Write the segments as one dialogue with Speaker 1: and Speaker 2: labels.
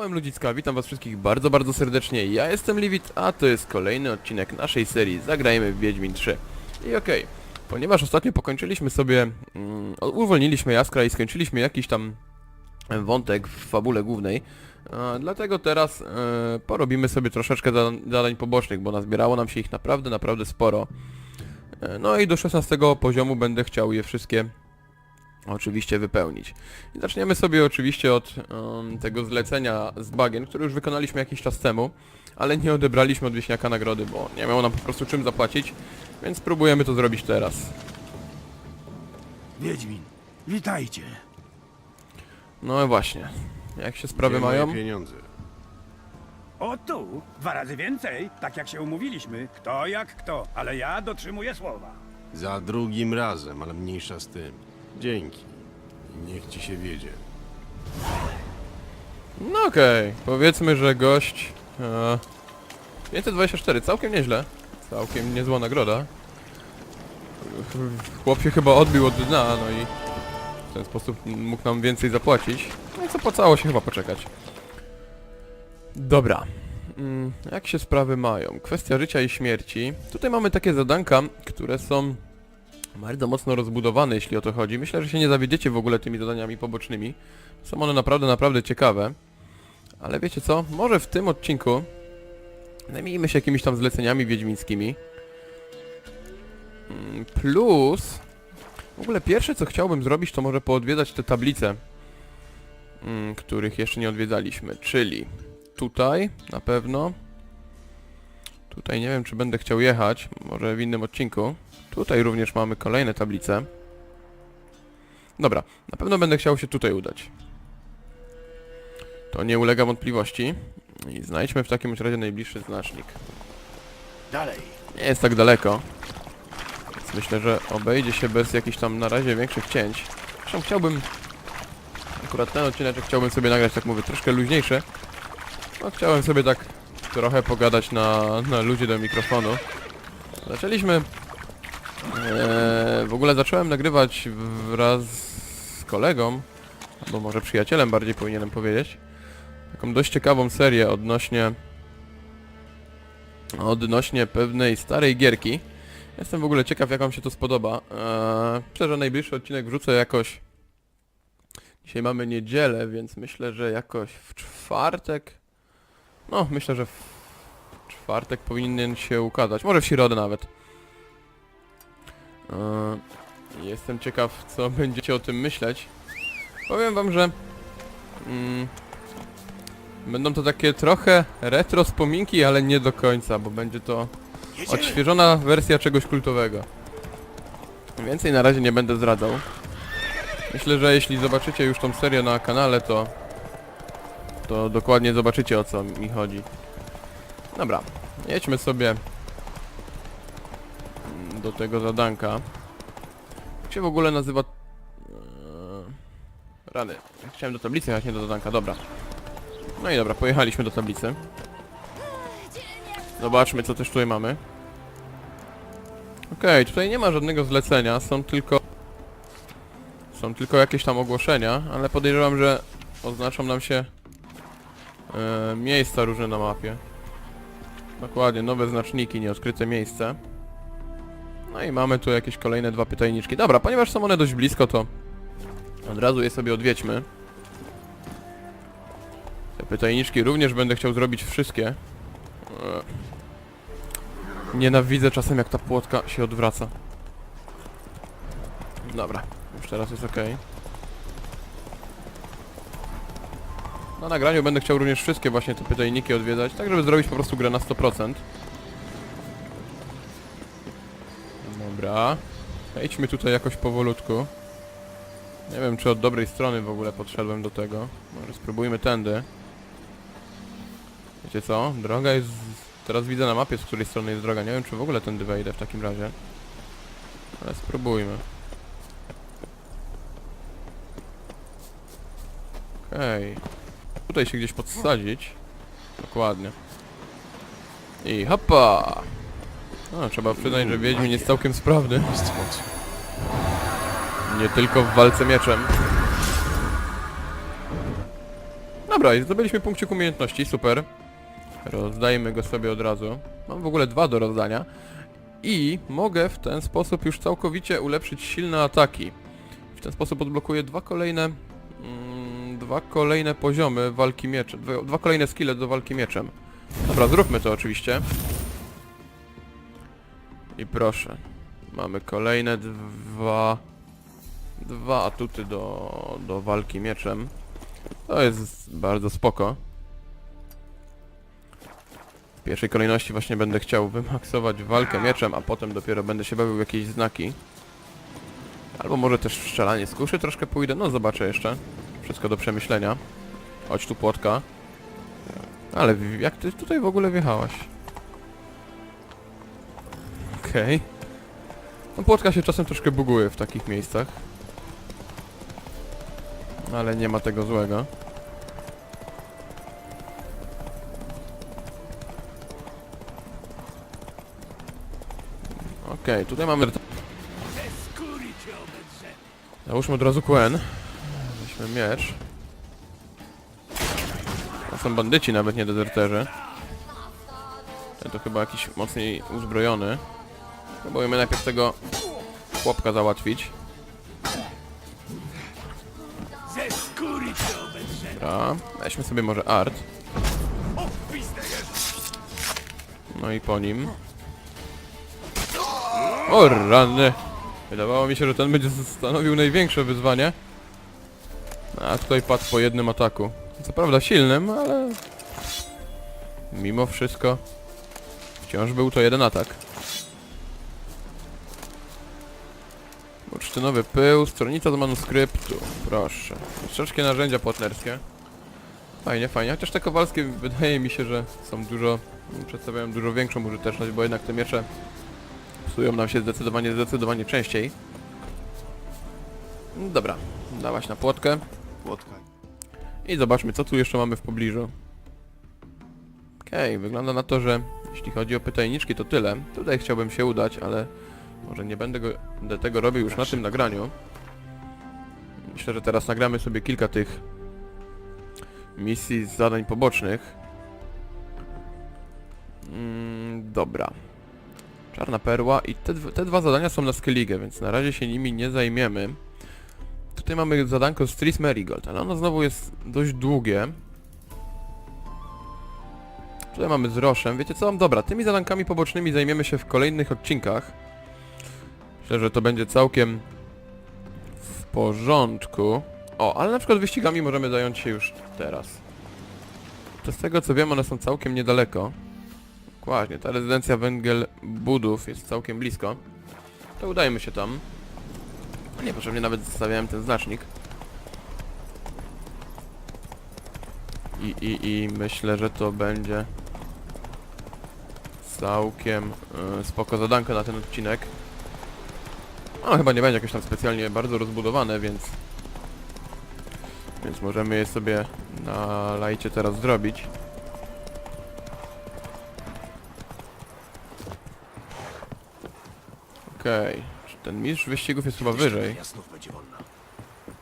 Speaker 1: Czołem ludzicka, witam was wszystkich bardzo, bardzo serdecznie. Ja jestem Liwit, a to jest kolejny odcinek naszej serii Zagrajmy w Wiedźmin 3. I okej, ponieważ ostatnio pokończyliśmy sobie, mm, uwolniliśmy Jaskra i skończyliśmy jakiś tam wątek w fabule głównej, dlatego teraz e, porobimy sobie troszeczkę zadań pobocznych, bo nazbierało nam się ich naprawdę, naprawdę sporo. E, no i do 16 poziomu będę chciał je wszystkie oczywiście wypełnić. I zaczniemy sobie oczywiście od em, tego zlecenia z bagien, które już wykonaliśmy jakiś czas temu, ale nie odebraliśmy od wieśniaka nagrody, bo nie miało nam po prostu czym zapłacić, więc spróbujemy to zrobić teraz.
Speaker 2: Wiedźmin, witajcie.
Speaker 1: No właśnie. Jak się sprawy
Speaker 3: Gdzie moje
Speaker 1: mają?
Speaker 3: pieniądze.
Speaker 2: O tu, dwa razy więcej, tak jak się umówiliśmy. Kto jak kto, ale ja dotrzymuję słowa.
Speaker 3: Za drugim razem, ale mniejsza z tym. Dzięki. Niech ci się wiedzie.
Speaker 1: No okej, powiedzmy, że gość... E, 524, całkiem nieźle. Całkiem niezła nagroda. Chłop się chyba odbił od dna, no i w ten sposób mógł nam więcej zapłacić. No i co się chyba poczekać. Dobra. Mm, Jak się sprawy mają? Kwestia życia i śmierci. Tutaj mamy takie zadanka, które są bardzo mocno rozbudowane, jeśli o to chodzi. Myślę, że się nie zawiedziecie w ogóle tymi zadaniami pobocznymi. Są one naprawdę, naprawdę ciekawe. Ale wiecie co? Może w tym odcinku zajmijmy się jakimiś tam zleceniami wiedźmińskimi. Mm, Plus... W ogóle pierwsze co chciałbym zrobić to może poodwiedzać te tablice, mm, których jeszcze nie odwiedzaliśmy, czyli tutaj na pewno. Tutaj nie wiem czy będę chciał jechać, może w innym odcinku. Tutaj również mamy kolejne tablice. Dobra, na pewno będę chciał się tutaj udać. To nie ulega wątpliwości. I znajdźmy w takim razie najbliższy znacznik.
Speaker 2: Dalej.
Speaker 1: Nie jest tak daleko. Więc myślę, że obejdzie się bez jakichś tam na razie większych cięć. Zresztą chciałbym... Akurat ten odcinek chciałbym sobie nagrać, tak mówię, troszkę luźniejszy. No chciałem sobie tak trochę pogadać na, na ludzie do mikrofonu. Zaczęliśmy... Eee, w ogóle zacząłem nagrywać wraz z kolegą, albo może przyjacielem bardziej powinienem powiedzieć. Taką dość ciekawą serię odnośnie odnośnie pewnej starej gierki. Jestem w ogóle ciekaw, jak wam się to spodoba. Eee, że najbliższy odcinek wrzucę jakoś... Dzisiaj mamy niedzielę, więc myślę, że jakoś w czwartek... No, myślę, że w czwartek powinien się ukazać. Może w środę nawet. Eee, jestem ciekaw, co będziecie o tym myśleć. Powiem wam, że... Mm, Będą to takie trochę retro wspominki, ale nie do końca, bo będzie to odświeżona wersja czegoś kultowego. Więcej na razie nie będę zdradzał. Myślę, że jeśli zobaczycie już tą serię na kanale, to to dokładnie zobaczycie o co mi chodzi. Dobra, jedźmy sobie do tego zadanka. Jak się w ogóle nazywa... Eee, Rany. Chciałem do tablicy jechać, nie do zadanka, dobra. No i dobra, pojechaliśmy do tablicy. Zobaczmy, co też tutaj mamy. Okej, tutaj nie ma żadnego zlecenia, są tylko... Są tylko jakieś tam ogłoszenia, ale podejrzewam, że oznaczą nam się e, miejsca różne na mapie. Dokładnie, nowe znaczniki, nieodkryte miejsce. No i mamy tu jakieś kolejne dwa pytajniczki. Dobra, ponieważ są one dość blisko, to od razu je sobie odwiedźmy. Te pytajniczki również będę chciał zrobić wszystkie. Eee. Nienawidzę czasem jak ta płotka się odwraca. Dobra, już teraz jest ok. Na nagraniu będę chciał również wszystkie właśnie te pytajniki odwiedzać, tak żeby zrobić po prostu grę na 100%. Dobra. Wejdźmy tutaj jakoś powolutku. Nie wiem, czy od dobrej strony w ogóle podszedłem do tego. Może spróbujmy tędy. Wiecie co? Droga jest... Teraz widzę na mapie, z której strony jest droga. Nie wiem, czy w ogóle tędy wejdę w takim razie. Ale spróbujmy. Okej. Tutaj się gdzieś podsadzić. Dokładnie. I hopa! No, trzeba przyznać, że Wiedźmin jest całkiem sprawny. Nie tylko w walce mieczem. Dobra, i zdobyliśmy punkcik umiejętności, super. Rozdajmy go sobie od razu. Mam w ogóle dwa do rozdania. I mogę w ten sposób już całkowicie ulepszyć silne ataki. W ten sposób odblokuję dwa kolejne... Mm, dwa kolejne poziomy walki mieczem. Dwa, dwa kolejne skille do walki mieczem. Dobra, zróbmy to oczywiście. I proszę. Mamy kolejne dwa... Dwa atuty do, do walki mieczem. To jest bardzo spoko. W pierwszej kolejności właśnie będę chciał wymaksować walkę mieczem, a potem dopiero będę się bawił jakieś znaki. Albo może też w strzelanie z kuszy troszkę pójdę, no zobaczę jeszcze. Wszystko do przemyślenia. Chodź tu płotka. Ale jak ty tutaj w ogóle wjechałaś? Okej. No płotka się czasem troszkę buguje w takich miejscach. Ale nie ma tego złego. Okej, tutaj mamy... Załóżmy od razu Quen. Weźmy miecz. To są bandyci, nawet nie dezerterzy. Ten to chyba jakiś mocniej uzbrojony. Próbujemy najpierw tego chłopka załatwić. Dobra, weźmy sobie może art. No i po nim. O rany! Wydawało mi się, że ten będzie stanowił największe wyzwanie. A tutaj padł po jednym ataku. Co prawda silnym, ale... Mimo wszystko... Wciąż był to jeden atak. Bursztynowy pył, stronica do manuskryptu. Proszę. Troszeczkę narzędzia płatnerskie. Fajnie, fajnie. Chociaż te kowalskie wydaje mi się, że są dużo... Przedstawiają dużo większą użyteczność, bo jednak te miecze psują nam się zdecydowanie, zdecydowanie częściej. Dobra, dałaś na płotkę.
Speaker 3: Płotka.
Speaker 1: I zobaczmy, co tu jeszcze mamy w pobliżu. Okej, wygląda na to, że jeśli chodzi o pytajniczki, to tyle. Tutaj chciałbym się udać, ale może nie będę, go, będę tego robił już na tym nagraniu. Myślę, że teraz nagramy sobie kilka tych misji z zadań pobocznych. Mm, dobra. Czarna perła i te, te dwa zadania są na Skellige, więc na razie się nimi nie zajmiemy. Tutaj mamy zadanko z Tris Marigold, ale ono znowu jest dość długie. Tutaj mamy z Roszem. Wiecie co? Dobra, tymi zadankami pobocznymi zajmiemy się w kolejnych odcinkach. Myślę, że to będzie całkiem w porządku. O, ale na przykład wyścigami możemy zająć się już teraz. To z tego co wiem, one są całkiem niedaleko. Dokładnie, ta rezydencja Węgiel Budów jest całkiem blisko. To udajmy się tam. Niepotrzebnie nawet zostawiałem ten znacznik. I, i, I myślę, że to będzie całkiem y, spoko zadanko na ten odcinek. No chyba nie będzie jakieś tam specjalnie bardzo rozbudowane, więc więc możemy je sobie na lajcie teraz zrobić. Okej, czy ten mistrz wyścigów jest chyba wyżej?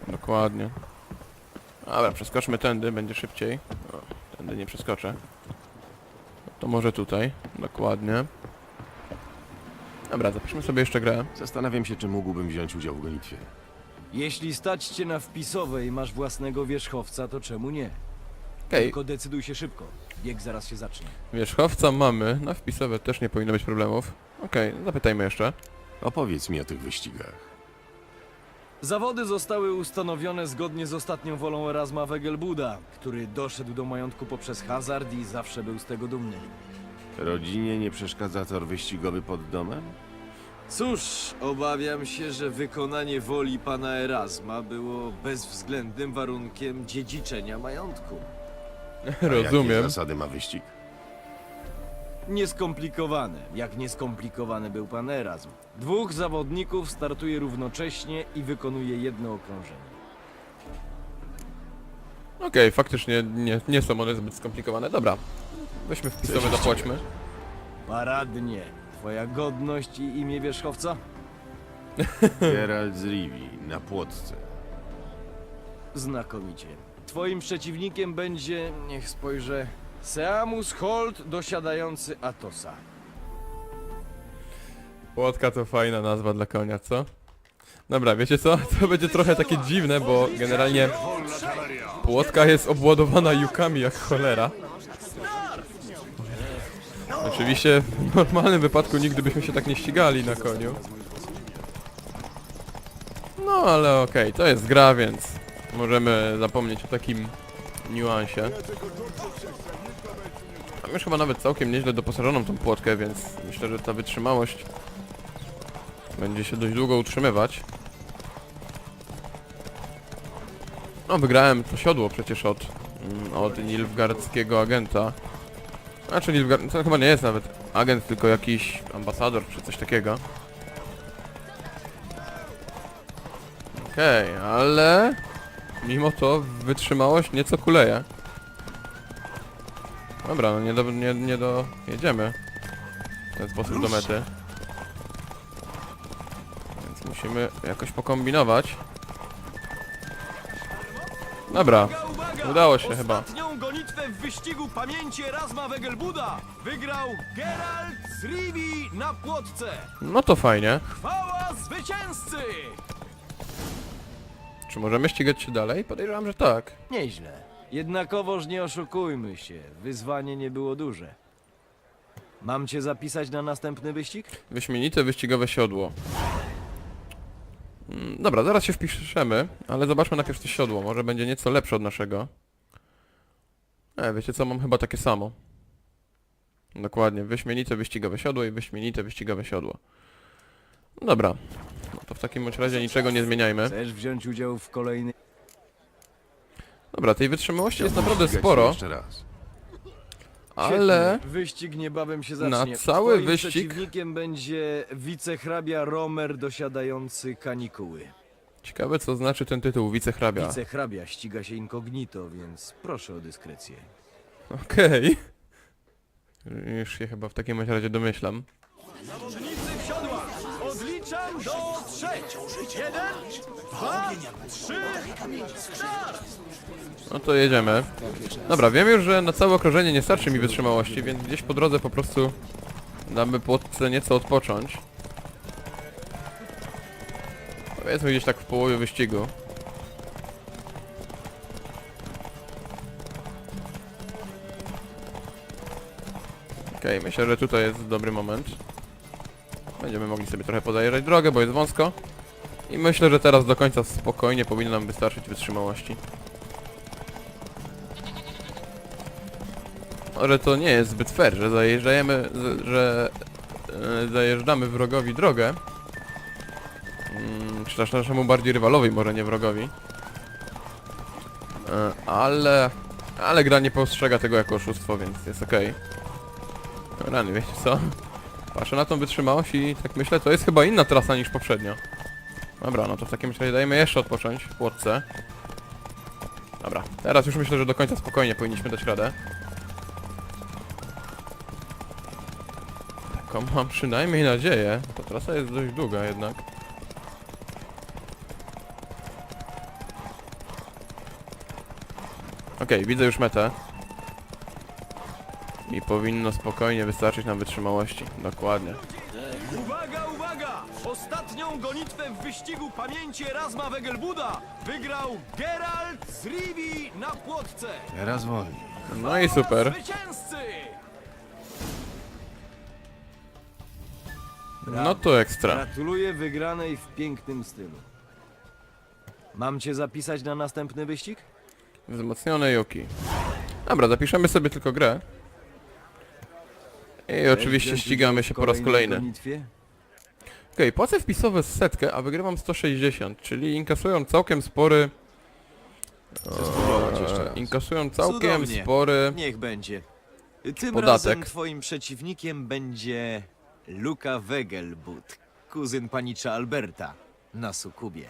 Speaker 1: Dokładnie. Dobra, przeskoczmy tędy, będzie szybciej. O, tędy nie przeskoczę. To może tutaj, dokładnie. Dobra, zapiszmy sobie jeszcze grę.
Speaker 3: Zastanawiam się, czy mógłbym wziąć udział w gonitwie.
Speaker 4: Jeśli stać cię na wpisowe i masz własnego wierzchowca, to czemu nie?
Speaker 1: Okej,
Speaker 4: Tylko decyduj się szybko. Bieg zaraz się zacznie.
Speaker 1: wierzchowca mamy, na wpisowe też nie powinno być problemów. Okej, zapytajmy jeszcze.
Speaker 3: Opowiedz mi o tych wyścigach.
Speaker 4: Zawody zostały ustanowione zgodnie z ostatnią wolą Erasma Wegelbuda, który doszedł do majątku poprzez hazard i zawsze był z tego dumny.
Speaker 3: Rodzinie nie przeszkadza tor wyścigowy pod domem?
Speaker 4: Cóż, obawiam się, że wykonanie woli pana Erasma było bezwzględnym warunkiem dziedziczenia majątku.
Speaker 3: A Jakie
Speaker 1: Rozumiem.
Speaker 3: zasady ma wyścig?
Speaker 4: Nieskomplikowane, jak nieskomplikowany był pan Erasm. Dwóch zawodników startuje równocześnie i wykonuje jedno okrążenie.
Speaker 1: Okej, faktycznie nie, nie są one zbyt skomplikowane. Dobra, weźmy wpisowe, zapłaćmy.
Speaker 4: Paradnie. Twoja godność i imię wierzchowca?
Speaker 3: Geralt z Rivi, na płotce.
Speaker 4: Znakomicie. Twoim przeciwnikiem będzie, niech spojrzę, Seamus Holt dosiadający Atosa.
Speaker 1: Płotka to fajna nazwa dla konia, co? Dobra, wiecie co? To będzie trochę takie dziwne, bo generalnie płotka jest obładowana jukami jak cholera. Oczywiście w normalnym wypadku nigdy byśmy się tak nie ścigali na koniu. No ale okej, to jest gra, więc możemy zapomnieć o takim niuansie. Mam już chyba nawet całkiem nieźle doposażoną tą płotkę, więc myślę, że ta wytrzymałość będzie się dość długo utrzymywać. No, wygrałem to siodło przecież od, mm, od Nilfgaardzkiego agenta. Znaczy Nilfgaard, to chyba nie jest nawet agent, tylko jakiś ambasador czy coś takiego. Okej, ale mimo to wytrzymałość nieco kuleje. Dobra, no nie do, nie, nie do... jedziemy w ten sposób do mety. Więc musimy jakoś pokombinować. Dobra! Udało się chyba.
Speaker 4: W wyścigu pamięci Erasma Wegelbuda wygrał Geralt z Rivi na płotce.
Speaker 1: no to fajnie.
Speaker 4: Chwała zwycięzcy!
Speaker 1: Czy możemy ścigać się dalej? Podejrzewam, że tak.
Speaker 4: Nieźle. Jednakowoż nie oszukujmy się, wyzwanie nie było duże. Mam cię zapisać na następny wyścig?
Speaker 1: Wyśmienite wyścigowe siodło. Mm, Dobra, zaraz się wpiszemy, ale zobaczmy najpierw to siodło. Może będzie nieco lepsze od naszego. E, wiecie co, mam chyba takie samo. Dokładnie, wyśmienite wyścigowe siodło i wyśmienite wyścigowe siodło. Dobra, no to w takim bądź razie niczego nie zmieniajmy.
Speaker 4: Chcesz wziąć udział w kolejnej...
Speaker 1: Dobra, tej wytrzymałości jest naprawdę sporo,
Speaker 3: Jeszcze raz.
Speaker 1: ale...
Speaker 4: Świetnie. Wyścig niebawem się
Speaker 1: Na
Speaker 4: zacznie.
Speaker 1: cały
Speaker 4: Twoim
Speaker 1: wyścig-
Speaker 4: przeciwnikiem będzie wicehrabia Romer dosiadający kanikuły.
Speaker 1: Ciekawe co znaczy ten tytuł, wicehrabia.
Speaker 4: Wicehrabia ściga się incognito, więc proszę o dyskrecję.
Speaker 1: Okej. Już się chyba w takim razie domyślam.
Speaker 4: Zawodnicy w siodłach! Odliczam do trzech! Jeden, dwa, trzy, start!
Speaker 1: No to jedziemy. Dobra, wiem już, że na całe okrążenie nie starczy mi wytrzymałości, więc gdzieś po drodze po prostu damy płotce nieco odpocząć. Powiedzmy gdzieś tak w połowie wyścigu. Okej, myślę, że tutaj jest dobry moment. Będziemy mogli sobie trochę pozajeżdżać drogę, bo jest wąsko. I myślę, że teraz do końca spokojnie powinno nam wystarczyć wytrzymałości. Może to nie jest zbyt fair, że zajeżdżamy, że e, zajeżdżamy wrogowi drogę. Też naszemu bardziej rywalowi, może nie wrogowi. E, ale... Ale gra nie postrzega tego jako oszustwo, więc jest okej. Rany, wiecie co? Patrzę na tą wytrzymałość i tak myślę, to jest chyba inna trasa niż poprzednio. Dobra, no to w takim razie dajmy jeszcze odpocząć w płotce. Dobra, teraz już myślę, że do końca spokojnie powinniśmy dać radę. Taką mam przynajmniej nadzieję. Ta trasa jest dość długa jednak. Okej, widzę już metę. I powinno spokojnie wystarczyć nam wytrzymałości. Dokładnie.
Speaker 4: Uwaga, uwaga! Ostatnią gonitwę w wyścigu pamięci Erasma Wegelbuda wygrał Geralt z Rivi na płotce.
Speaker 3: Teraz wolniej.
Speaker 1: No i super.
Speaker 4: Zwycięzcy!
Speaker 1: No to ekstra.
Speaker 4: Gratuluję wygranej w pięknym stylu. Mam cię zapisać na następny wyścig?
Speaker 1: Wzmocnione Yuki. Dobra, zapiszemy sobie tylko grę. I oczywiście ścigamy się po raz kolejny. Okej, płacę wpisowe z setkę, a wygrywam 160, czyli inkasują całkiem spory... Eee, inkasują całkiem
Speaker 5: Cudownie.
Speaker 1: spory...
Speaker 5: Niech będzie. Tym
Speaker 1: Podatek.
Speaker 5: razem twoim przeciwnikiem będzie Luka Wegelbud, kuzyn panicza Alberta na Sukubie.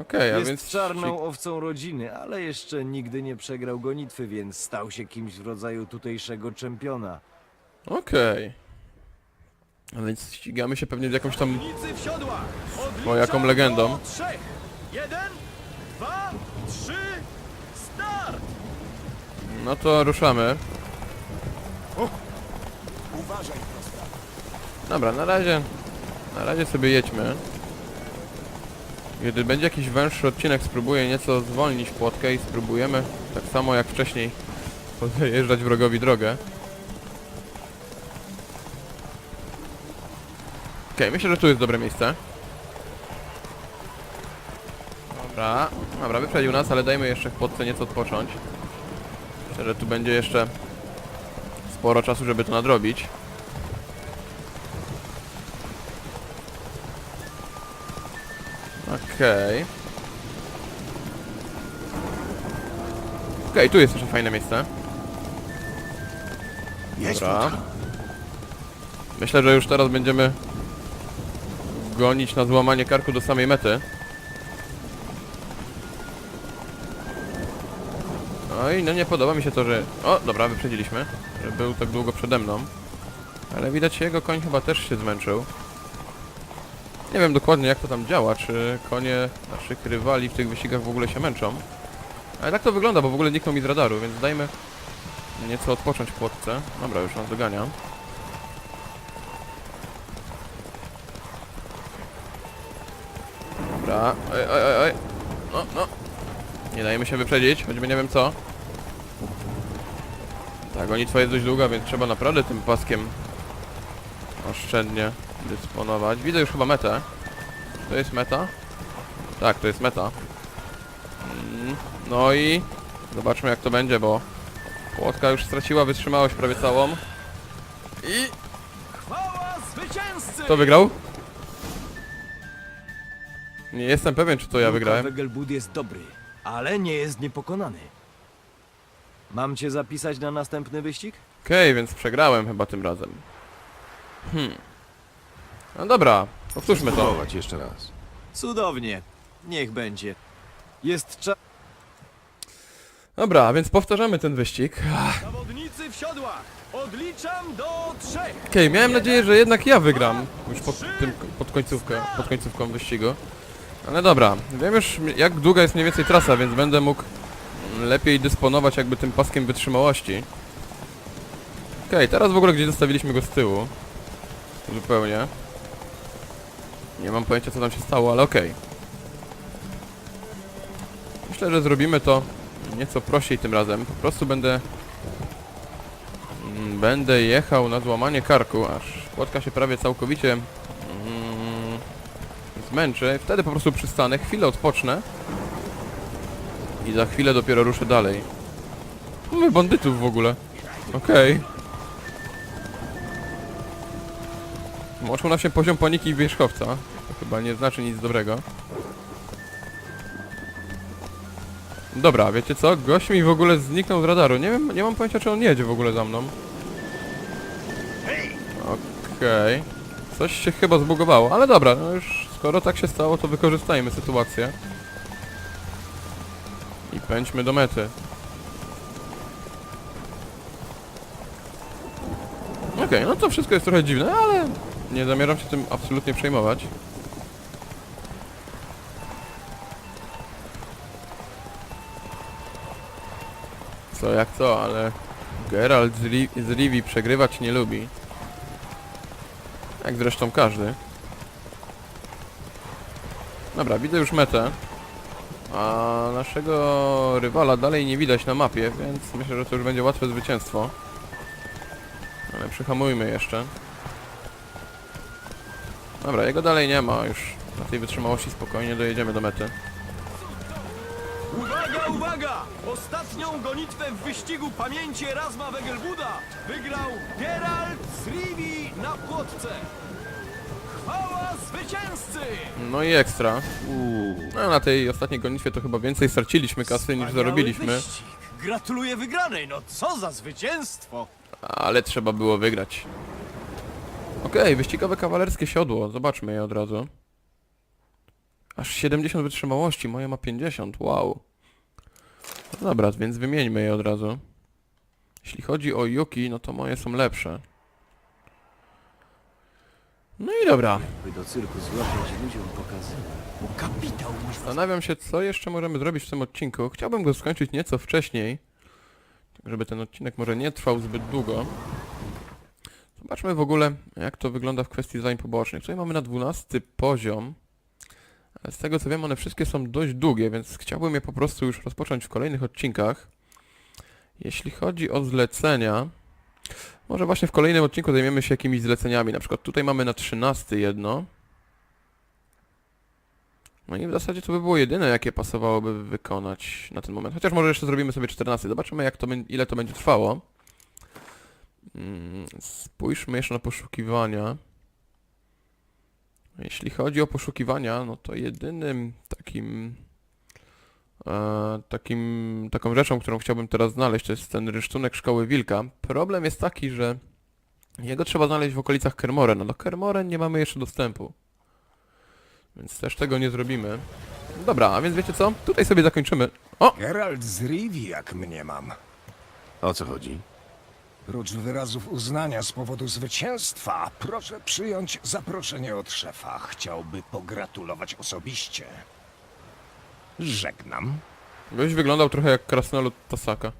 Speaker 1: Okej, a
Speaker 4: Jest
Speaker 1: więc...
Speaker 4: czarną owcą rodziny, ale jeszcze nigdy nie przegrał gonitwy, więc stał się kimś w rodzaju tutejszego czempiona.
Speaker 1: Okej. A więc ścigamy się pewnie z jakąś tam...
Speaker 4: Nicy w siodłach!
Speaker 1: O, jaką legendą.
Speaker 4: Do trzech! Jeden, dwa, trzy, start!
Speaker 1: No to ruszamy. Dobra, na razie... Na razie sobie jedźmy. Kiedy będzie jakiś węższy odcinek, spróbuję nieco zwolnić płotkę i spróbujemy, tak samo jak wcześniej, podjeżdżać wrogowi drogę. Okej, myślę, że tu jest dobre miejsce. Dobra, dobra, wyprzedził nas, ale dajmy jeszcze płotce nieco odpocząć. Myślę, że tu będzie jeszcze sporo czasu, żeby to nadrobić. Okej. Okej, tu jest jeszcze fajne miejsce. Dobra. Myślę, że już teraz będziemy gonić na złamanie karku do samej mety. Oj, no nie podoba mi się to, że... O, dobra, wyprzedziliśmy. Że był tak długo przede mną. Ale widać jego koń chyba też się zmęczył. Nie wiem dokładnie jak to tam działa, czy konie naszych rywali w tych wyścigach w ogóle się męczą. Ale tak to wygląda, bo w ogóle zniknął mi z radaru, więc dajmy nieco odpocząć płotce. Dobra, już nas dogania. Dobra, oj, oj, oj, oj. No, no. Nie dajemy się wyprzedzić, choćby nie wiem co. Ta gonitwa jest dość długa, więc trzeba naprawdę tym paskiem oszczędnie dysponować. Widzę już chyba metę. To jest meta? Tak, to jest meta. Mm, No i zobaczmy jak to będzie, bo płotka już straciła wytrzymałość prawie całą. I kto wygrał? Nie jestem pewien, czy to ja wygrałem.
Speaker 4: Wegelbud jest dobry, ale nie jest niepokonany. Mam cię zapisać na następny wyścig?
Speaker 1: Okej, więc przegrałem chyba tym razem. Hmm. No dobra, powtórzmy to.
Speaker 3: Spróbować jeszcze raz.
Speaker 5: Cudownie. Niech będzie.
Speaker 4: Jest czas.
Speaker 1: Dobra, więc powtarzamy ten wyścig.
Speaker 4: Zawodnicy w siodłach! Odliczam do trzech!
Speaker 1: Okej, miałem nadzieję, że jednak ja wygram już pod, tym, pod, końcówkę, pod końcówką wyścigu. Ale dobra, wiem już jak długa jest mniej więcej trasa, więc będę mógł lepiej dysponować jakby tym paskiem wytrzymałości. Okej, teraz w ogóle gdzie zostawiliśmy go z tyłu. Zupełnie. Nie mam pojęcia co tam się stało, ale okej. Myślę, że zrobimy to nieco prościej tym razem. Po prostu będę Mm, Będę jechał na złamanie karku, aż płotka się prawie całkowicie mm, zmęczy. Wtedy po prostu przystanę, chwilę odpocznę i za chwilę dopiero ruszę dalej. Mamy bandytów w ogóle. Okej. Moczył nam się poziom paniki wierzchowca. To chyba nie znaczy nic dobrego. Dobra, wiecie co? Gość mi w ogóle zniknął z radaru. Nie wiem, nie mam pojęcia czy on jedzie w ogóle za mną. Okej. Coś się chyba zbugowało, ale dobra, no już skoro tak się stało, to wykorzystajmy sytuację. I pędźmy do mety. Okej, no to wszystko jest trochę dziwne, ale nie zamierzam się tym absolutnie przejmować. Co jak co, ale Geralt z, z Rivi przegrywać nie lubi. Jak zresztą każdy. Dobra, widzę już metę. A naszego rywala dalej nie widać na mapie, więc myślę, że to już będzie łatwe zwycięstwo. Przyhamujmy jeszcze. Dobra, jego dalej nie ma, już na tej wytrzymałości spokojnie dojedziemy do mety.
Speaker 4: Uwaga, uwaga! Ostatnią gonitwę w wyścigu pamięci Erasma Wegelbuda wygrał Geralt z Rivi na płotce. Chwała zwycięzcy!
Speaker 1: No i ekstra. No na tej ostatniej gonitwie to chyba więcej straciliśmy kasy niż
Speaker 4: Wspaniały
Speaker 1: zarobiliśmy.
Speaker 4: wyścig. Gratuluję wygranej, no co za zwycięstwo!
Speaker 1: Ale trzeba było wygrać. Okej, wyścigowe kawalerskie siodło. Zobaczmy je od razu. Aż 70 wytrzymałości, moje ma 50, wow. No dobra, więc wymieńmy je od razu. Jeśli chodzi o Yuki, no to moje są lepsze. No i dobra.
Speaker 4: By do cyrku złapać ludziom pokazywać. Bo kapitał musi
Speaker 1: Zastanawiam się, co jeszcze możemy zrobić w tym odcinku. Chciałbym go skończyć nieco wcześniej. Żeby ten odcinek może nie trwał zbyt długo. Zobaczmy w ogóle, jak to wygląda w kwestii zadań pobocznych. Tutaj mamy na 12 poziom. Ale z tego co wiem, one wszystkie są dość długie, więc chciałbym je po prostu już rozpocząć w kolejnych odcinkach. Jeśli chodzi o zlecenia, może właśnie w kolejnym odcinku zajmiemy się jakimiś zleceniami. Na przykład tutaj mamy na 13 jedno. No i w zasadzie to by było jedyne, jakie pasowałoby wykonać na ten moment. Chociaż może jeszcze zrobimy sobie 14. Zobaczymy, jak to, ile to będzie trwało. Mm, Spójrzmy jeszcze na poszukiwania. Jeśli chodzi o poszukiwania, no to jedynym takim, e, takim taką rzeczą, którą chciałbym teraz znaleźć, to jest ten rysztunek Szkoły Wilka. Problem jest taki, że jego trzeba znaleźć w okolicach Kermoren, a do Kermoren nie mamy jeszcze dostępu. Więc też tego nie zrobimy. Dobra, a więc wiecie co? Tutaj sobie zakończymy. O!
Speaker 6: Geralt z Rivi, jak mniemam.
Speaker 3: O co chodzi?
Speaker 6: Prócz wyrazów uznania z powodu zwycięstwa, proszę przyjąć zaproszenie od szefa. Chciałby pogratulować osobiście. Żegnam.
Speaker 1: Goś wyglądał trochę jak krasnolud Tasaka.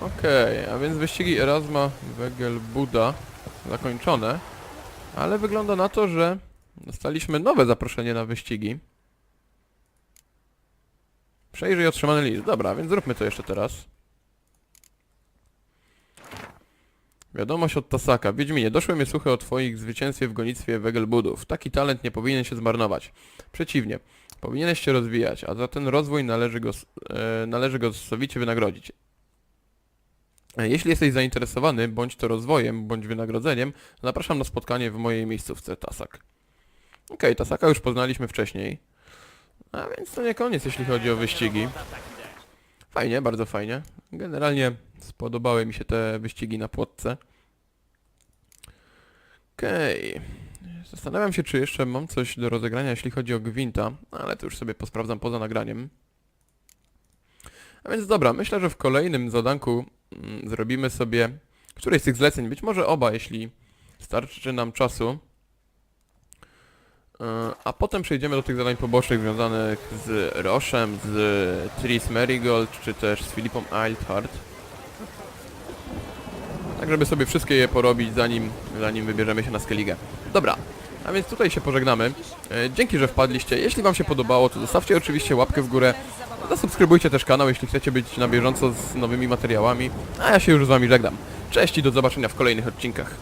Speaker 1: Okej, a więc wyścigi Erasma, Wegel, Buda zakończone. Ale wygląda na to, że dostaliśmy nowe zaproszenie na wyścigi. Przejrzyj otrzymany list. Dobra, więc zróbmy to jeszcze teraz. Wiadomość od Tasaka. Wiedźminie, doszły mnie słuchy o twoich zwycięstwie w gonitwie Wegelbudów. Taki talent nie powinien się zmarnować. Przeciwnie, powinieneś się rozwijać, a za ten rozwój należy go, e, należy go sowicie wynagrodzić. E, Jeśli jesteś zainteresowany bądź to rozwojem, bądź wynagrodzeniem, zapraszam na spotkanie w mojej miejscówce Tasak. Okej, Tasaka już poznaliśmy wcześniej. A więc to nie koniec, jeśli chodzi o wyścigi. Fajnie, bardzo fajnie. Generalnie spodobały mi się te wyścigi na płotce. Okej. Zastanawiam się, czy jeszcze mam coś do rozegrania, jeśli chodzi o Gwinta, ale to już sobie posprawdzam poza nagraniem. A więc dobra, myślę, że w kolejnym zadanku zrobimy sobie któreś z tych zleceń, być może oba, jeśli starczy nam czasu. E, A potem przejdziemy do tych zadań pobocznych związanych z Roszem, z Tris Marigold, czy też z Filipą Eilhart. Tak, żeby sobie wszystkie je porobić, zanim, zanim wybierzemy się na Skellige. Dobra, a więc tutaj się pożegnamy. E, Dzięki, że wpadliście. Jeśli Wam się podobało, to zostawcie oczywiście łapkę w górę. Zasubskrybujcie też kanał, jeśli chcecie być na bieżąco z nowymi materiałami. A ja się już z Wami żegnam. Cześć i do zobaczenia w kolejnych odcinkach.